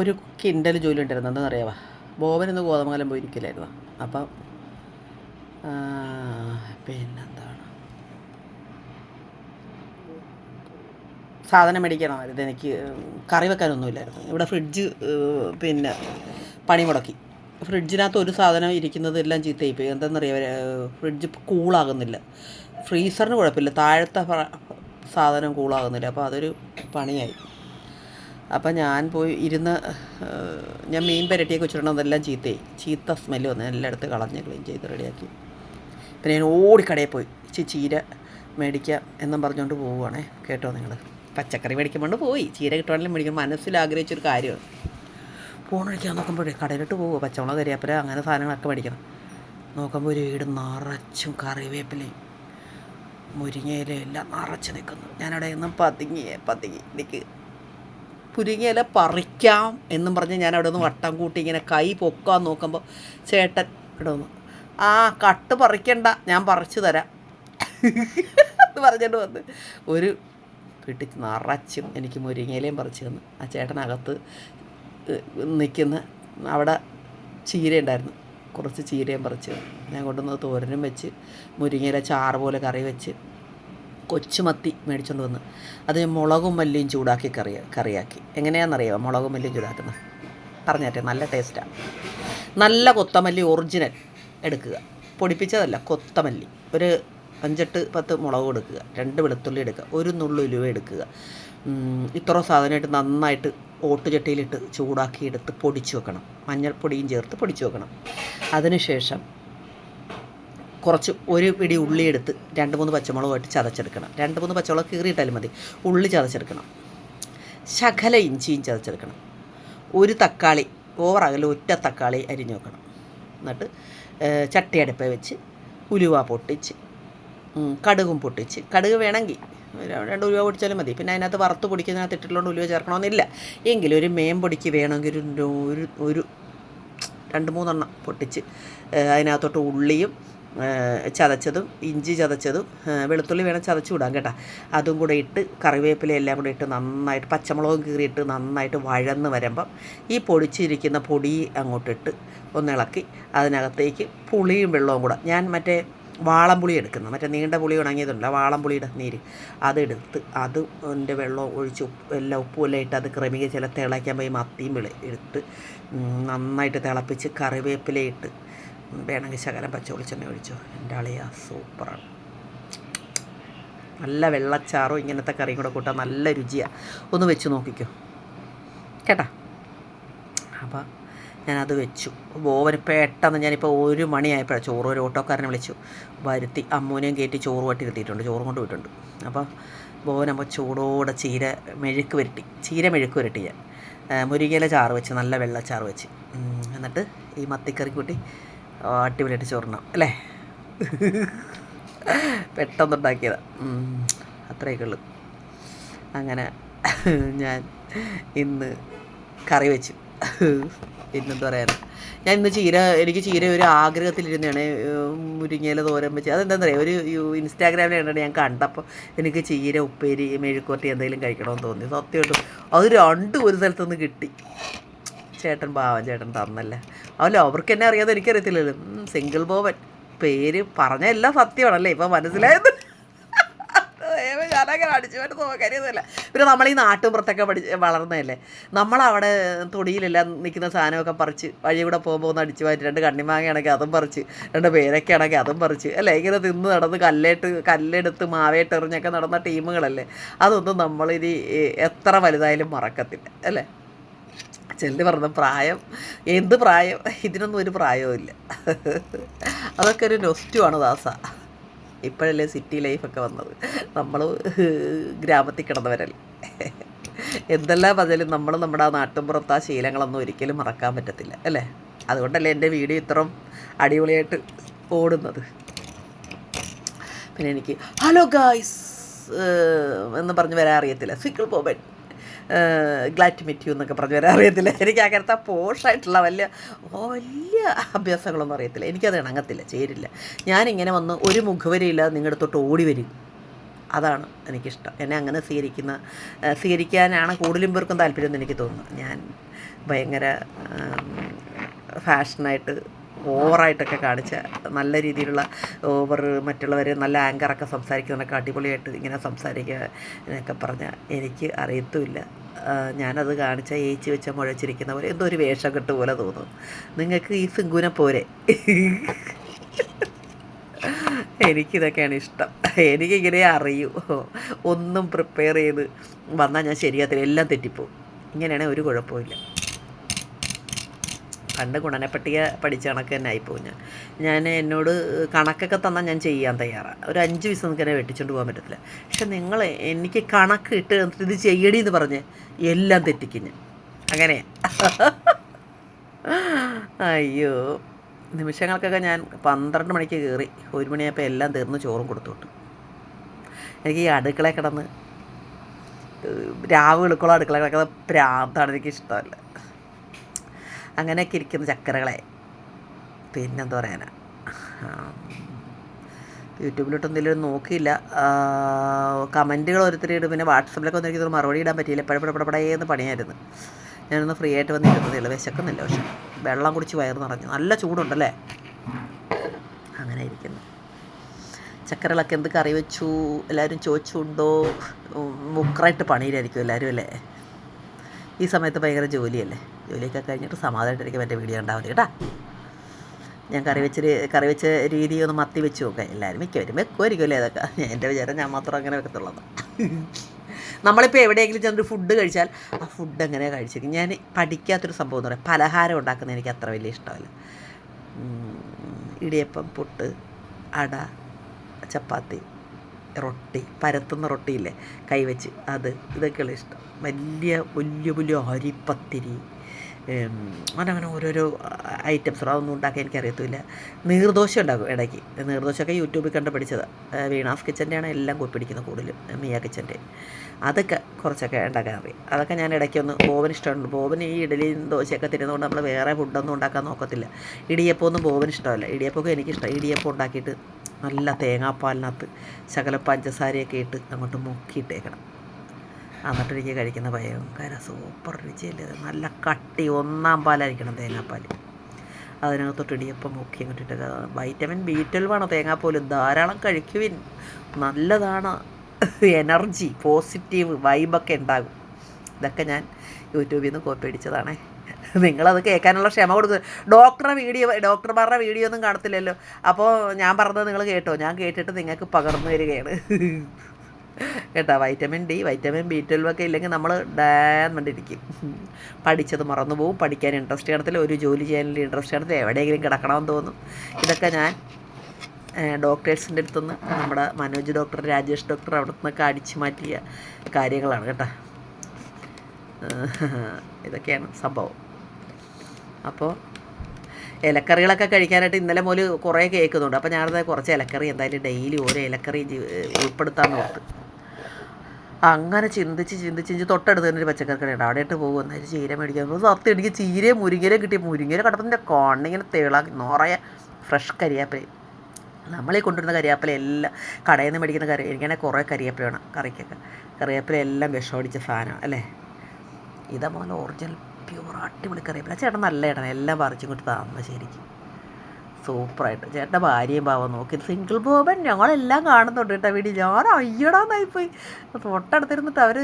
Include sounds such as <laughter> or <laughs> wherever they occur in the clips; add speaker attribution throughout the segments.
Speaker 1: ഒരു കിണ്ടൽ ജോലി ഉണ്ടായിരുന്നു എന്താണെന്ന് അറിയാവാ? ബോബൻ ഇന്ന് ഗോതമംഗലം പോയിരിക്കില്ലായിരുന്നു അപ്പം പിന്നെന്താണ്? സാധനം മേടിക്കണമായിരുന്നു എനിക്ക് കറി വെക്കാനൊന്നുമില്ലായിരുന്നു. ഇവിടെ ഫ്രിഡ്ജ് പിന്നെ പണി മുടക്കി. ഫ്രിഡ്ജിനകത്ത് ഒരു സാധനം ഇരിക്കുന്നത് എല്ലാം ചീത്തയായിപ്പോയി എന്താണെന്നറിയാം ഫ്രിഡ്ജ് കൂളാകുന്നില്ല. ഫ്രീസറിന് കുഴപ്പമില്ല. താഴത്തെ സാധനം കൂളാകുന്നില്ല. അപ്പോൾ അതൊരു പണിയായി. അപ്പം ഞാൻ പോയി ഇരുന്ന് ഞാൻ മീൻ പുരട്ടിയൊക്കെ വെച്ചിട്ടുണ്ട് അതെല്ലാം ചീത്തയായി ചീത്ത സ്മെല്ല് വന്ന് എല്ലായിടത്ത് കളഞ്ഞ് ക്ലീൻ ചെയ്ത് റെഡിയാക്കി. പിന്നെ ഞാൻ ഓടിക്കടയിൽ പോയി. ഇച്ചി ചീര മേടിക്കാം എന്നും പറഞ്ഞുകൊണ്ട് പോവുകയാണേ കേട്ടോ നിങ്ങൾ പച്ചക്കറി മേടിക്കുമ്പോൾ പോയി. ചീര കിട്ടുവാണെങ്കിലും മേടിക്കും മനസ്സിൽ ആഗ്രഹിച്ചൊരു കാര്യമാണ്. ഫോണടിക്കാൻ നോക്കുമ്പോഴേ കടയിലോട്ട് പോവുക പച്ചമുളക് കരിയാപ്പര അങ്ങനെ സാധനങ്ങളൊക്കെ മേടിക്കണം. നോക്കുമ്പോൾ ഒരു വീട് നിറച്ചും കറിവേപ്പിലയും മുരിങ്ങയില എല്ലാം നിറച്ച് നിൽക്കുന്നു. ഞാനവിടെ നിന്നും പതുങ്ങിയേ പതുങ്ങി എനിക്ക് പുരിങ്ങയില പറിക്കാം എന്നും പറഞ്ഞ് ഞാൻ അവിടെ നിന്ന് വട്ടം കൂട്ടി ഇങ്ങനെ കൈ പൊക്കാൻ നോക്കുമ്പോൾ ചേട്ടൻ ഇവിടെ വന്നു. ആ കട്ട് പറിക്കണ്ട ഞാൻ പറിച്ചു തരാം. എന്ന് പറഞ്ഞിട്ട് വന്ന് ഒരു പിടി നിറച്ചും എനിക്ക് മുരിങ്ങയിലയും പറിച്ചു തന്നു. ആ ചേട്ടനകത്ത് നിൽക്കുന്ന അവിടെ ചീര ഉണ്ടായിരുന്നു കുറച്ച് ചീരയും പറിച്ചു. ഞാൻ കൊണ്ടുവന്ന് തോരനും വെച്ച് മുരിങ്ങയില ചാറ് പോലെ കറി വെച്ച്. കൊച്ചുമത്തി മേടിച്ചുകൊണ്ട് വന്ന്. അത് മുളകും മല്ലിയും ചൂടാക്കി കറി കറിയാക്കി. എങ്ങനെയാണെന്നറിയാമോ മുളകും മല്ലിയും ചൂടാക്കുന്നത് പറഞ്ഞേട്ടെ നല്ല ടേസ്റ്റാണ് നല്ല കൊത്തമല്ലി ഒറിജിനൽ എടുക്കുക. പൊടിപ്പിച്ചതല്ല കൊത്തമല്ലി. ഒരു അഞ്ചെട്ട് പത്ത് മുളക് എടുക്കുക. രണ്ട് വെളുത്തുള്ളി എടുക്കുക. ഒരു നുള്ളു ഉലുവ എടുക്കുക. ഇത്ര സാധനമായിട്ട് നന്നായിട്ട് ഓട്ടുചട്ടിയിലിട്ട് ചൂടാക്കി എടുത്ത് പൊടിച്ചു വെക്കണം. മഞ്ഞൾപ്പൊടിയും ചേർത്ത് പൊടിച്ചു വെക്കണം. അതിനുശേഷം കുറച്ച് ഒരു പിടി ഉള്ളി എടുത്ത് രണ്ട് മൂന്ന് പച്ചമുളകുമായിട്ട് ചതച്ചെടുക്കണം. രണ്ട് മൂന്ന് പച്ചമുളക് കീറിയിട്ടാലും മതി. ഉള്ളി ചതച്ചെടുക്കണം. ശകല ഇഞ്ചിയും ചതച്ചെടുക്കണം. ഒരു തക്കാളി ഓവറാകല ഒറ്റ തക്കാളി അരിഞ്ഞു വെക്കണം. എന്നിട്ട് ചട്ടിയടുപ്പ വെച്ച് ഉലുവ പൊട്ടിച്ച് കടുകും പൊട്ടിച്ച്. കടുക് വേണമെങ്കിൽ രണ്ട് ഉലുവ പൊടിച്ചാലും മതി. പിന്നെ അതിനകത്ത് വറുത്ത് പൊടിക്കുന്നതിനകത്ത് ഇട്ടിട്ടുള്ളതുകൊണ്ട് ഉലുവ ചേർക്കണമെന്നില്ല. എങ്കിലും ഒരു മേം പൊടിക്ക് വേണമെങ്കിൽ ഒരു ഒരു രണ്ട് മൂന്നെണ്ണം പൊട്ടിച്ച് അതിനകത്തോട്ട് ഉള്ളിയും ചതച്ചതും ഇഞ്ചി ചതച്ചതും വെളുത്തുള്ളി വേണം ചതച്ച് വിടാം കേട്ടോ. അതും കൂടെ ഇട്ട് കറിവേപ്പില എല്ലാം കൂടെ ഇട്ട് നന്നായിട്ട് പച്ചമുളകും കീറിയിട്ട് നന്നായിട്ട് വഴന്ന് വരുമ്പം ഈ പൊടിച്ചിരിക്കുന്ന പൊടി അങ്ങോട്ടിട്ട് ഒന്ന് ഇളക്കി അതിനകത്തേക്ക് പുളിയും വെള്ളവും കൂടെ. ഞാൻ മറ്റേ വാളംപുളി എടുക്കുന്നത് മറ്റേ നീണ്ട പുളി ഉണങ്ങിയതുണ്ട് ആ വാളംപുളിയുടെ നീര്. അതെടുത്ത് അത് അതിന്റെ വെള്ളം ഒഴിച്ച് ഉപ്പ് എല്ലാം ഉപ്പും എല്ലാം ഇട്ട് അത് ക്രമീകരിച്ച് ചില തിളയ്ക്കാൻ പോയി മത്തിയും വിളി എടുത്ത് നന്നായിട്ട് തിളപ്പിച്ച് കറിവേപ്പില ഇട്ട് ഉം, വേണമെങ്കിൽ ശകലം പച്ച വെളിച്ചെണ്ണ ഒഴിച്ചോ. എന്റെ അളിയ സൂപ്പറാണ്. നല്ല വെള്ളച്ചാറും ഇങ്ങനത്തെ കറിയും കൂടെ കൂട്ടാൻ നല്ല രുചിയാണ് ഒന്ന് വെച്ച് നോക്കിക്കോ. കേട്ടാ? അപ്പോൾ ഞാനത് വെച്ചു. ഓവന് പെട്ടെന്ന് ഞാനിപ്പോൾ ഒരു മണിയായപ്പോഴാണ് ചോറ് ഒരു ഓട്ടോക്കാരനെ വിളിച്ചു. വരുത്തി അമ്മൂനെയും കയറ്റി ചോറ് വട്ടി ഇരുത്തിയിട്ടുണ്ട് ചോറും കൊണ്ട് പോയിട്ടുണ്ട്. അപ്പോൾ ബോവനപ്പോൾ ചൂടോടെ ചീര മെഴുക്ക് വരട്ടി. ചീര മെഴുക്ക് വരട്ടി ഞാൻ. മുരിങ്ങയില ചാറ് വെച്ച് നല്ല വെള്ളച്ചാറ് വെച്ച്. എന്നിട്ട് ഈ മത്തിക്കറി കൂട്ടി അടിപൊളിയായിട്ട് ചോറിനാം. അല്ലേ? പെട്ടെന്നുണ്ടാക്കിയതാണ് അത്രയൊക്കെ ഉള്ളു. അങ്ങനെ ഞാൻ ഇന്ന് കറി വെച്ചു. പിന്നെന്താ പറയാൻ ഞാൻ ഇന്ന് ചീര എനിക്ക് ചീര ഒരു ആഗ്രഹത്തിലിരുന്നാണ് മുരിങ്ങയില തോരൻ വെച്ച്. അതെന്താണെന്ന് അറിയാം ഒരു ഇൻസ്റ്റാഗ്രാമിൽ കണ്ടിട്ട് ഞാൻ കണ്ടപ്പോൾ എനിക്ക് ചീര ഉപ്പേരി മെഴുക്കുവരട്ടി എന്തെങ്കിലും കഴിക്കണമെന്ന് തോന്നി. സത്യമായിട്ടും അത് രണ്ടും ഒരു സ്ഥലത്തുനിന്ന് കിട്ടി. ചേട്ടൻ ഭാവൻ ചേട്ടൻ തന്നല്ലേ? അല്ല അവർക്ക് എന്നെ അറിയാതെ എനിക്കറിയത്തില്ലല്ലോ. സിംഗിൾ ബോബൻ പേര് പറഞ്ഞ എല്ലാം സത്യമാണല്ലേ? ഇപ്പം മനസ്സിലായത്? ഞാനങ്ങനെ അടിച്ചു പറ്റുന്ന നോക്കരുതല്ല പിന്നെ നമ്മൾ ഈ നാട്ടുമ്പുറത്തൊക്കെ പഠിച്ച് വളർന്നതല്ലേ? നമ്മളവിടെ തൊടിയിലെല്ലാം നിൽക്കുന്ന സാധനമൊക്കെ പറിച്ച് വഴി കൂടെ പോകുമ്പോൾ ഒന്ന് അടിച്ചു മാറ്റി രണ്ട് കണ്ണിമാങ്ങയാണെങ്കിൽ അതും പറിച്ച് രണ്ട് പേരൊക്കെയാണെങ്കിൽ അതും പറിച്ച് അല്ലേ? ഇങ്ങനെ തിന്ന് നടന്ന് കല്ലേട്ട് കല്ലെടുത്ത് മാവേട്ട് എറിഞ്ഞൊക്കെ നടന്ന ടീമുകളല്ലേ? അതൊന്നും നമ്മളിനി എത്ര വലുതായാലും മറക്കത്തില്ല അല്ലേ? ചെല്ലി പറഞ്ഞ പ്രായം. എന്ത് പ്രായം? ഇതിനൊന്നും ഒരു പ്രായവുമില്ല. അതൊക്കെ ഒരു നൊസ്റ്റുമാണ് ദാസ. ഇപ്പോഴല്ലേ സിറ്റി ലൈഫൊക്കെ വന്നത്. നമ്മൾ ഗ്രാമത്തിൽ കിടന്നവരല്ലേ. എന്തെല്ലാം പറഞ്ഞാലും നമ്മൾ നമ്മുടെ ആ നാട്ടുമ്പുറത്ത് ആ ശീലങ്ങളൊന്നും ഒരിക്കലും മറക്കാൻ പറ്റത്തില്ല അല്ലേ? അതുകൊണ്ടല്ലേ എന്റെ വീഡിയോ ഇത്രയും അടിപൊളിയായിട്ട് ഓടുന്നത്. പിന്നെ എനിക്ക് ഹലോ ഗായ്സ് എന്ന് പറഞ്ഞ് വരാൻ അറിയത്തില്ല. സിക്കിൾ പോബൻ ഗ്ലാറ്റ് മെറ്റ്യൂ എന്നൊക്കെ പറഞ്ഞു വരാൻ അറിയത്തില്ല. എനിക്ക് അങ്ങനത്തെ പോഷായിട്ടുള്ള വലിയ വലിയ അഭ്യാസങ്ങളൊന്നും അറിയത്തില്ല. എനിക്കത് ഇണങ്ങത്തില്ല ചേരില്ല. ഞാനിങ്ങനെ വന്ന് ഒരു മുഖവരിയില്ല നിങ്ങളുടെ തൊട്ട് ഓടി വരും. അതാണ് എനിക്കിഷ്ടം. എന്നെ അങ്ങനെ സ്വീകരിക്കുന്ന സ്വീകരിക്കാനാണ് കൂടുതലും പേർക്കും താല്പര്യം എന്ന് എനിക്ക് തോന്നുന്നു. ഞാൻ ഭയങ്കര ഫാഷനായിട്ട് ഓവറായിട്ടൊക്കെ കാണിച്ച നല്ല രീതിയിലുള്ള ഓവർ മറ്റുള്ളവർ നല്ല ആങ്കറൊക്കെ സംസാരിക്കുന്നതൊക്കെ അടിപൊളിയായിട്ട് ഇങ്ങനെ സംസാരിക്കുക എന്നൊക്കെ പറഞ്ഞാൽ എനിക്ക് അറിയത്തുമില്ല. ഞാനത് കാണിച്ച ഏച്ചി വെച്ച മുഴച്ചിരിക്കുന്ന പോലെ എന്തോ ഒരു വേഷം കെട്ട് പോലെ തോന്നും. നിങ്ങൾക്ക് ഈ സിങ്കുനെ പോരെ എനിക്കിതൊക്കെയാണ് ഇഷ്ടം. എനിക്കിങ്ങനെ അറിയൂ. ഒന്നും പ്രിപ്പയർ ചെയ്ത് വന്നാൽ ഞാൻ ശരിയാത്തില്ല എല്ലാം തെറ്റിപ്പോവും. ഇങ്ങനെയാണെങ്കിൽ ഒരു കുഴപ്പമില്ല പണ്ട് ഗുണനപ്പട്ടിക പഠിച്ച കണക്ക് തന്നെ ആയിപ്പോവും ഞാൻ. ഞാൻ എന്നോട് കണക്കൊക്കെ തന്നാൽ ഞാൻ ചെയ്യാൻ തയ്യാറാണ് ഒരു അഞ്ച് ദിവസം നിങ്ങൾക്ക് എന്നെ വെട്ടിച്ചുകൊണ്ട് പോകാൻ പറ്റത്തില്ല. പക്ഷെ നിങ്ങൾ എനിക്ക് കണക്ക് ഇട്ട് ഇത് ചെയ്യടി എന്ന് പറഞ്ഞ് എല്ലാം തെറ്റിക്കും അങ്ങനെ അയ്യോ. നിമിഷങ്ങൾക്കൊക്കെ ഞാൻ പന്ത്രണ്ട് മണിക്ക് കയറി. ഒരു മണിയായപ്പോൾ എല്ലാം തീർന്ന് ചോറും കൊടുത്തു എനിക്ക് ഈ അടുക്കള കിടന്ന് രാവ് വെളുക്കുള്ള അടുക്കള കിടക്കുന്ന പ്രാന്താണ് എനിക്ക് ഇഷ്ടമല്ല അങ്ങനെയൊക്കെ ഇരിക്കുന്ന ചക്കരകളെ പിന്നെന്താ പറയാനാ യൂട്യൂബിലോട്ട് എന്തെങ്കിലും നോക്കിയില്ല കമന്റുകൾ ഓരോരുത്തരിടും പിന്നെ വാട്സപ്പിലൊക്കെ ഒന്നും എനിക്ക് മറുപടി ഇടാൻ പറ്റിയില്ല പഴപ്പടപടപടേന്ന് പണിയായിരുന്നു ഞാനൊന്ന് ഫ്രീ ആയിട്ട് വന്ന് ഇരുന്നതേ ഉള്ളൂ വിശക്കുന്നില്ല പക്ഷെ വെള്ളം കുടിച്ച് വയറ് നിറഞ്ഞു നല്ല ചൂടുണ്ടല്ലേ അങ്ങനെ ഇരിക്കുന്നു ചക്കരകളൊക്കെ എന്ത് കറി വെച്ചു എല്ലാവരും ചോദിച്ചുണ്ടോ മുക്കറായിട്ട് പണിയിലായിരിക്കും എല്ലാവരും അല്ലേ ഈ സമയത്ത് ഭയങ്കര ജോലിയല്ലേ? ജോലിയൊക്കെ കഴിഞ്ഞിട്ട് സമാധാനമായിട്ടിരിക്കും എന്റെ വീഡിയോ ഉണ്ടാവില്ല കേട്ടോ. ഞാൻ കറി വെച്ച് കറി വെച്ച രീതി ഒന്ന് മത്തി വെച്ച് നോക്കാം. എല്ലാവരും മിക്കവരും വെക്കുമായിരിക്കുമല്ലേ അതൊക്കെ? എന്റെ വിചാരം ഞാൻ മാത്രം അങ്ങനെ വെക്കത്തുള്ളത്. നമ്മളിപ്പോൾ എവിടെയെങ്കിലും ചെന്നൊരു ഫുഡ് കഴിച്ചാൽ ആ ഫുഡ് എങ്ങനെയാണ് കഴിച്ചേക്കും? ഞാൻ പഠിക്കാത്തൊരു സംഭവം എന്ന് പറയാം. പലഹാരം ഉണ്ടാക്കുന്ന എനിക്ക് അത്ര വലിയ ഇഷ്ടമല്ല. ഇടിയപ്പം പുട്ട് അട ചപ്പാത്തി റൊട്ടി പരത്തുന്ന റൊട്ടിയില്ലേ കൈവച്ച് അത് ഇതൊക്കെയുള്ള ഇഷ്ടം. വലിയ വലിയ വലിയ അരിപ്പത്തിരി അങ്ങനെ അങ്ങനെ ഓരോരോ ഐറ്റംസ്. അതൊന്നും ഉണ്ടാക്കാൻ എനിക്കറിയത്തില്ല നീർദോശ ഉണ്ടാക്കും ഇടയ്ക്ക്. നീർദോശമൊക്കെ യൂട്യൂബിൽ കണ്ട് പഠിച്ചതാണ് വീണാസ് കിച്ചന്റെയാണ് എല്ലാം പിടിക്കുന്നത് കൂടുതലും മിയ കിച്ചന്റെ. അതൊക്കെ കുറച്ചൊക്കെ ഉണ്ടാക്കാൻ അറിയാം. അതൊക്കെ ഞാൻ ഇടയ്ക്ക് ഒന്ന് ബോബന് ഇഷ്ടമുണ്ട്. ബോബന് ഈ ഇഡലിയും ദോശയൊക്കെ തരുന്നതുകൊണ്ട് നമ്മൾ വേറെ ഫുഡൊന്നും ഉണ്ടാക്കാൻ നോക്കത്തില്ല. ഇടിയപ്പമൊന്നും ബോബന് ഇഷ്ടമല്ല. ഇടിയപ്പമൊക്കെ എനിക്കിഷ്ടം. ഇടിയപ്പം ഉണ്ടാക്കിയിട്ട് നല്ല തേങ്ങാപ്പാലിനകത്ത് ശകല പഞ്ചസാരയൊക്കെ ഇട്ട് അങ്ങോട്ട് മുക്കിയിട്ടേക്കണം. എന്നിട്ട് എനിക്ക് കഴിക്കുന്ന ഭയങ്കര സൂപ്പർ രുചിയല്ലേ? നല്ല കട്ടി ഒന്നാം പാലായിരിക്കണം തേങ്ങാപ്പാൽ. അതിനകത്തോട്ട് ഇടിയപ്പം മുക്കി അങ്ങോട്ട് ഇട്ട് വൈറ്റമിൻ ബി ട്വൽവാണ് തേങ്ങാപ്പാലും ധാരാളം കഴിക്കുവിൻ. നല്ലതാണ്. എനർജി പോസിറ്റീവ് വൈബൊക്കെ ഉണ്ടാകും. ഇതൊക്കെ ഞാൻ യൂട്യൂബിൽ നിന്ന് കോപ്പി അടിച്ചതാണേ. നിങ്ങളത് കേൾക്കാനുള്ള ക്ഷമ കൊടുക്കുക ഡോക്ടറെ വീഡിയോ ഡോക്ടർമാരുടെ വീഡിയോ ഒന്നും കാണത്തില്ലല്ലോ. അപ്പോൾ ഞാൻ പറഞ്ഞത് നിങ്ങൾ കേട്ടോ. ഞാൻ കേട്ടിട്ട് നിങ്ങൾക്ക് പകർന്നു വരികയാണ് കേട്ടോ? Vitamin D vitamin B twelve ഒക്കെ ഇല്ലെങ്കിൽ നമ്മൾ ഡാൻ പഠിച്ചത് മറന്നു പോകും പഠിക്കാൻ ഇൻട്രസ്റ്റ് കാണത്തില്ല. ഒരു ജോലി ചെയ്യാനുള്ള ഇൻട്രസ്റ്റ് കാണത്തില്ല. എവിടെയെങ്കിലും കിടക്കണമെന്ന് തോന്നും. ഇതൊക്കെ ഞാൻ ഡോക്ടേഴ്സിന്റെ അടുത്തുനിന്ന് നമ്മുടെ മനോജ് ഡോക്ടർ രാജേഷ് ഡോക്ടർ അവിടെ നിന്നൊക്കെ അടിച്ചു മാറ്റിയ കാര്യങ്ങളാണ് കേട്ടോ. ഇതൊക്കെയാണ് സംഭവം. അപ്പോൾ ഇലക്കറികളൊക്കെ കഴിക്കാനായിട്ട് ഇന്നലെ മുതൽ കുറേ കേൾക്കുന്നുണ്ട്. അപ്പോൾ ഞാനത് കുറച്ച് ഇലക്കറി എന്തായാലും ഡെയിലി ഓരോ ഇലക്കറി ഉൾപ്പെടുത്താൻ നോക്ക്. അങ്ങനെ ചിന്തിച്ച് ചിന്തിച്ച് ചിന്തിച്ച് തൊട്ടടുത്ത് തന്നെ ഒരു പച്ചക്കറി കടയുണ്ട് അവിടെ ഇട്ട് പോകും എന്നാലും ചീര മേടിക്കാൻ സത്യം എനിക്ക് ചീരയും മുരിങ്ങയിലും കിട്ടി. മുരിങ്ങയില കടപ്പത്തിന്റെ കണ്ണിങ്ങനെ തിളാക്കി നിറയെ ഫ്രഷ് കരിയാപ്പലയും നമ്മളീ കൊണ്ടുവരുന്ന കരിയാപ്പല എല്ലാം കടയിൽ നിന്ന് മേടിക്കുന്ന കറി എനിക്കാണെങ്കിൽ കുറേ കരിയാപ്പല വേണം. കറിക്കൊക്കെ. കറിവേപ്പില എല്ലാം വിഷമടിച്ച സാധനമാണ് അല്ലേ? ഇതാ മോനെ ഒറിജിനൽ പ്യൂർ അടിപൊളി കറിവേപ്പില ചേട്ടൻ നല്ല ചേട്ടൻ എല്ലാം പറിച്ചും കൊണ്ട് താമ ശരിക്കും. സൂപ്പറായിട്ട്. ചേട്ടന്റെ ഭാര്യയും പാവം നോക്കി. സിംഗിൾ ബോബൻ ഞങ്ങളെല്ലാം കാണുന്നുണ്ട് കേട്ടോ വീട്ടിൽ. ഞാൻ അയ്യടാന്നായി പോയി തൊട്ടടുത്തിരുന്നിട്ട് അവർ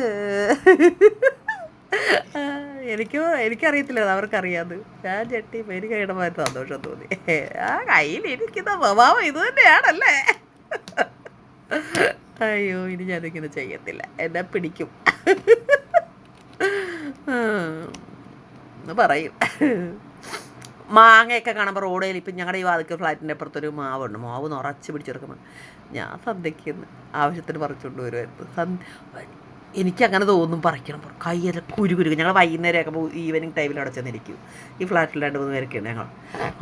Speaker 1: എനിക്ക് എനിക്കറിയത്തില്ല അവർക്കറിയാത്. ഞാൻ ചെട്ടിപ്പോൾ എനിക്ക് ഇടമായിട്ട് സന്തോഷം തോന്നി. ആ കയ്യിലിരിക്കുന്ന സ്വഭാവം ഇത് തന്നെയാണല്ലേ? അയ്യോ ഇനി ഞാനിങ്ങനെ ചെയ്യത്തില്ല. എന്നെ പിടിക്കും. എന്ന് പറയും. മാങ്ങയൊക്കെ കാണുമ്പോൾ റോഡിൽ ഇപ്പം ഞങ്ങളുടെ ഈ വാതിക്കൽ ഫ്ലാറ്റിന്റെ അപ്പുറത്തൊരു മാവുണ്ട്. മാവ് നിറച്ച് പിടിച്ചെടുക്കുമ്പോൾ ഞാൻ സന്ധ്യയ്ക്ക് ആവശ്യത്തിന് പറിച്ചുകൊണ്ട് വരുമായിരുന്നു സന്ധ്യ എനിക്കങ്ങനെ തോന്നും പറിക്കണം. കയ്യല്ല കുരു കുരു. ഞങ്ങൾ വൈകുന്നേരമൊക്കെ ഈവനിങ് ടൈമിൽ അവിടെ ചെന്നിരിക്കും. ഈ ഫ്ലാറ്റിൽ രണ്ട് മൂന്ന് പേരൊക്കെയാണ് ഞങ്ങൾ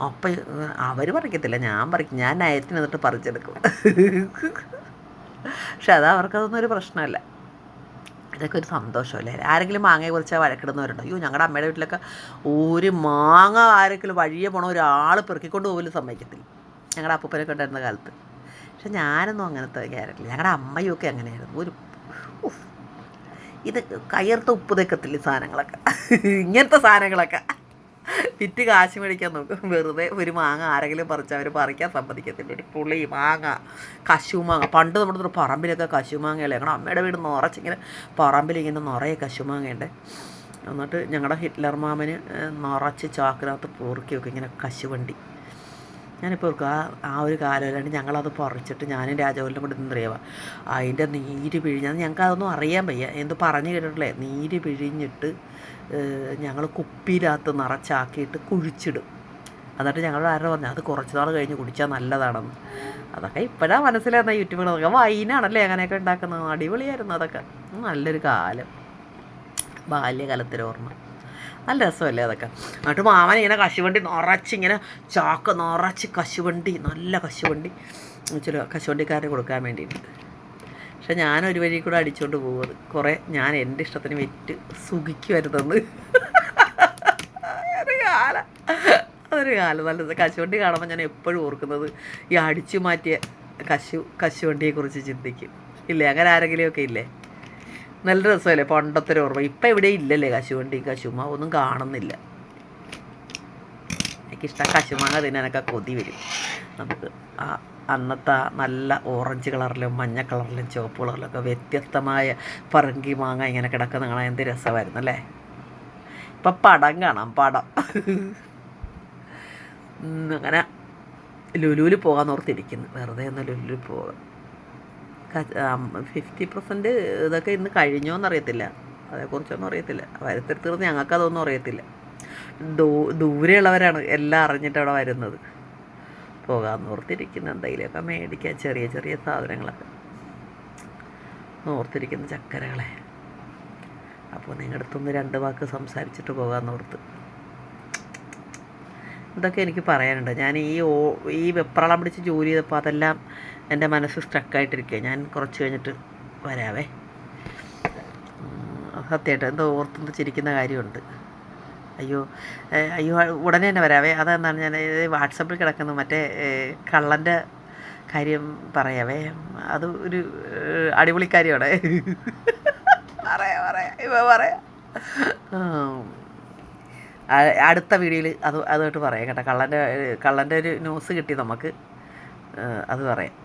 Speaker 1: അപ്പം അവർ പറിക്കത്തില്ല. ഞാൻ പറിക്കും. ഞാൻ നയത്തിന് എന്നിട്ട് പറിച്ചെടുക്കും. പക്ഷെ അത് അവർക്കതൊന്നും ഒരു പ്രശ്നമല്ല. ഇതൊക്കെ ഒരു സന്തോഷമല്ലേ? ആരെങ്കിലും മാങ്ങയെ കുറിച്ച് വഴക്കിടുന്നവരുണ്ടോ? അയ്യോ ഞങ്ങളുടെ അമ്മയുടെ വീട്ടിലൊക്കെ ഒരു മാങ്ങ ആരെങ്കിലും വഴിയെ പോണ ഒരാൾ പെറുക്കിക്കൊണ്ട് പോലും സമ്മതിക്കത്തില്ല. ഞങ്ങളുടെ അപ്പൂപ്പനൊക്കെ ഉണ്ടായിരുന്ന കാലത്ത്. പക്ഷെ ഞാനൊന്നും അങ്ങനത്തെ ക്യാരക്ടർ ഞങ്ങളുടെ അമ്മയൊക്കെ അങ്ങനെയായിരുന്നു. ഒരു. ഇത് കയർത്ത് ഉപ്പ് തെക്കത്തില്ല സാധനങ്ങളൊക്കെ? ഇങ്ങനത്തെ സാധനങ്ങളൊക്കെ. വിറ്റ് കാശ് മേടിക്കാൻ നോക്കും. വെറുതെ ഒരു മാങ്ങ ആരെങ്കിലും പറിച്ച് അവർ പറിക്കാൻ സമ്മതിക്കത്തില്ല. ഒരു പുളി മാങ്ങ കശുമാങ്ങ. പണ്ട് നമ്മുടെ ഒരു പറമ്പിലൊക്കെ കശുമാങ്ങയല്ലേ? ഞങ്ങളുടെ അമ്മയുടെ വീട് നിറച്ചിങ്ങനെ പറമ്പിൽ ഇങ്ങനെ നിറയെ കശുമാങ്ങയുണ്ട്. എന്നിട്ട് ഞങ്ങളുടെ ഹിറ്റ്ലർ മാമന് നിറച്ച് ചാക്കിനകത്ത് പൊറുക്കി വെക്കും ഇങ്ങനെ കശുവണ്ടി. ഞാനിപ്പോൾ ആ ആ ഒരു കാലമല്ലാണ്ട് ഞങ്ങളത് പറിച്ചിട്ട് ഞാനും രാജകോലിനും കൂടി നിന്നറിയാവ അതിന്റെ നീര് പിഴിഞ്ഞത് ഞങ്ങൾക്ക് അതൊന്നും അറിയാൻ വയ്യ. എന്ത് പറഞ്ഞു കേട്ടിട്ടില്ലേ? നീര് പിഴിഞ്ഞിട്ട് ഞങ്ങൾ കുപ്പിയിലകത്ത് നിറച്ചാക്കിയിട്ട് കുഴിച്ചിടും. എന്നിട്ട് ഞങ്ങൾ ആരോ പറഞ്ഞു അത് കുറച്ച് നാൾ കഴിഞ്ഞ് കുടിച്ചാൽ നല്ലതാണെന്ന്. അതൊക്കെ ഇപ്പോഴാണ് മനസ്സിലാകുന്ന നോക്കുക വൈനാണല്ലേ അങ്ങനെയൊക്കെ ഉണ്ടാക്കുന്നത്? അടിപൊളിയായിരുന്നു അതൊക്കെ. നല്ലൊരു കാലം. ബാല്യകാലത്തിലെ ഓർമ്മ. നല്ല രസമല്ലേ അതൊക്കെ. എന്നിട്ട് മാമൻ ഇങ്ങനെ കശുവണ്ടി നിറച്ചിങ്ങനെ ചാക്ക് നിറച്ച് കശുവണ്ടി നല്ല കശുവണ്ടി. ചില കശുവണ്ടിക്കാരന് കൊടുക്കാൻ വേണ്ടിയിട്ട്. പക്ഷെ ഞാൻ ഒരു വഴി കൂടെ അടിച്ചുകൊണ്ട് പോകുന്നത്. കുറേ ഞാൻ എന്റെ ഇഷ്ടത്തിന് വെറ്റ് സുഖിക്കുമായിരുന്നെന്ന് ഒരു കാലം അതൊരു കാലം. നല്ലത് കശുവണ്ടി കാണുമ്പോൾ ഞാൻ എപ്പോഴും ഓർക്കുന്നത് ഈ അടിച്ചു മാറ്റിയ കശു കശുവണ്ടിയെക്കുറിച്ച് ചിന്തിക്കും. ഇല്ലേ? അങ്ങനെ ആരെങ്കിലുമൊക്കെ ഇല്ലേ? നല്ല രസമല്ലേ? പണ്ടത്തെ ഒരു ഓർമ്മ. ഇപ്പം ഇവിടെ ഇല്ലല്ലേ കശുവണ്ടി കശുമ ഒന്നും കാണുന്നില്ല. എനിക്കിഷ്ടം കശുമാങ്ങ തിന്നാനൊക്കെ കൊതി വരും. നമുക്ക് ആ അന്നത്തെ നല്ല ഓറഞ്ച് കളറിലും മഞ്ഞ കളറിലും ചുവപ്പ് കളറിലൊക്കെ വ്യത്യസ്തമായ പറങ്കി മാങ്ങ ഇങ്ങനെ കിടക്കുന്ന കാണാൻ എന്ത് രസമായിരുന്നു അല്ലേ? ഇപ്പം പടം കാണാം പടം. അങ്ങനെ ലുലുവിൽ പോകാൻ ഓർത്തിരിക്കുന്നു. വെറുതെ ഒന്ന് ലുലുവിൽ പോകാം ഫിഫ്റ്റി പെർസെന്റ് ഇതൊക്കെ ഇന്ന് കഴിഞ്ഞോന്ന് അറിയത്തില്ല അതേക്കുറിച്ചൊന്നും അറിയത്തില്ല. വരുത്തിരുന്ന് ഞങ്ങൾക്കതൊന്നും അറിയത്തില്ല. ദൂ ദൂരെയുള്ളവരാണ് എല്ലാം അറിഞ്ഞിട്ട് അവിടെ വരുന്നത്. പോകാമെന്ന് ഓർത്തിരിക്കുന്ന എന്തെങ്കിലുമൊക്കെ മേടിക്കാൻ ചെറിയ ചെറിയ സാധനങ്ങളൊക്കെ. ഓർത്തിരിക്കുന്ന ചക്കരകളെ. അപ്പോൾ നിങ്ങളുടെ അടുത്തൊന്ന് രണ്ട് വാക്ക് സംസാരിച്ചിട്ട് പോകാമെന്ന് ഓർത്ത്. ഇതൊക്കെ എനിക്ക് പറയാനുണ്ട്. ഞാൻ ഈ ഓ ഈ വെപ്രാളം പിടിച്ച് ജോലി ചെയ്തപ്പോൾ അതെല്ലാം എന്റെ മനസ്സ് സ്റ്റക്കായിട്ടിരിക്കുക ഞാൻ കുറച്ച് കഴിഞ്ഞിട്ട് വരാവേ. സത്യമായിട്ട് എന്തോ ഓർത്തുനിന്ന് ചിരിക്കുന്ന കാര്യമുണ്ട്. അയ്യോ അയ്യോ ഉടനെ തന്നെ വരാവേ. അതെന്താണ് ഞാൻ വാട്സപ്പിൽ കിടക്കുന്ന. മറ്റേ കള്ളന്റെ കാര്യം പറയാവേ. അത് ഒരു അടിപൊളി കാര്യമാണ്. പറയാം പറയാം ഇവ പറയാം. അടുത്ത വീഡിയോയിൽ അത് അതുമായിട്ട് പറയാം കേട്ടോ. കള്ളന്റെ കള്ളന്റെ ഒരു ന്യൂസ് കിട്ടി നമുക്ക്. അത് പറയാം.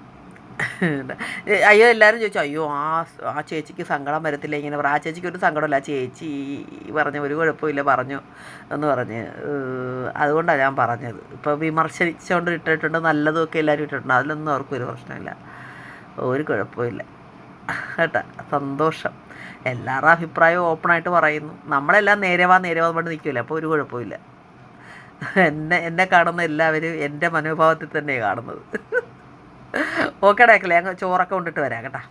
Speaker 1: <laughs> അയ്യോ എല്ലാവരും ചോദിച്ചു അയ്യോ ആ ആ ചേച്ചിക്ക് സങ്കടം വരത്തില്ല ഇങ്ങനെ പറ. ആ ചേച്ചിക്ക് ഒരു സങ്കടമില്ല ചേച്ചി പറഞ്ഞു ഒരു കുഴപ്പമില്ല പറഞ്ഞു എന്ന് പറഞ്ഞ്. അതുകൊണ്ടാണ് ഞാൻ പറഞ്ഞത്. ഇപ്പോൾ വിമർശിച്ചുകൊണ്ട് ഇട്ടിട്ടുണ്ട് നല്ലതൊക്കെ എല്ലാവരും ഇട്ടിട്ടുണ്ട്. അതിലൊന്നും അവർക്കും ഒരു പ്രശ്നമില്ല. ഒരു കുഴപ്പമില്ല. കേട്ടോ സന്തോഷം. എല്ലാവരുടെ അഭിപ്രായവും ഓപ്പണായിട്ട് പറയുന്നു. നമ്മളെല്ലാം നേരെവാ നേരെവാ കൊണ്ട് നിൽക്കില്ല? അപ്പോൾ ഒരു കുഴപ്പമില്ല. എന്നെ എന്നെ കാണുന്ന എല്ലാവരും എന്റെ മനോഭാവത്തിൽ തന്നെയാണ് കാണുന്നത്. ഓക്കെ ഡേക്കല്ലേ ഞങ്ങൾ ചോറൊക്കെ കൊണ്ടിട്ട് വരാം കേട്ടോ.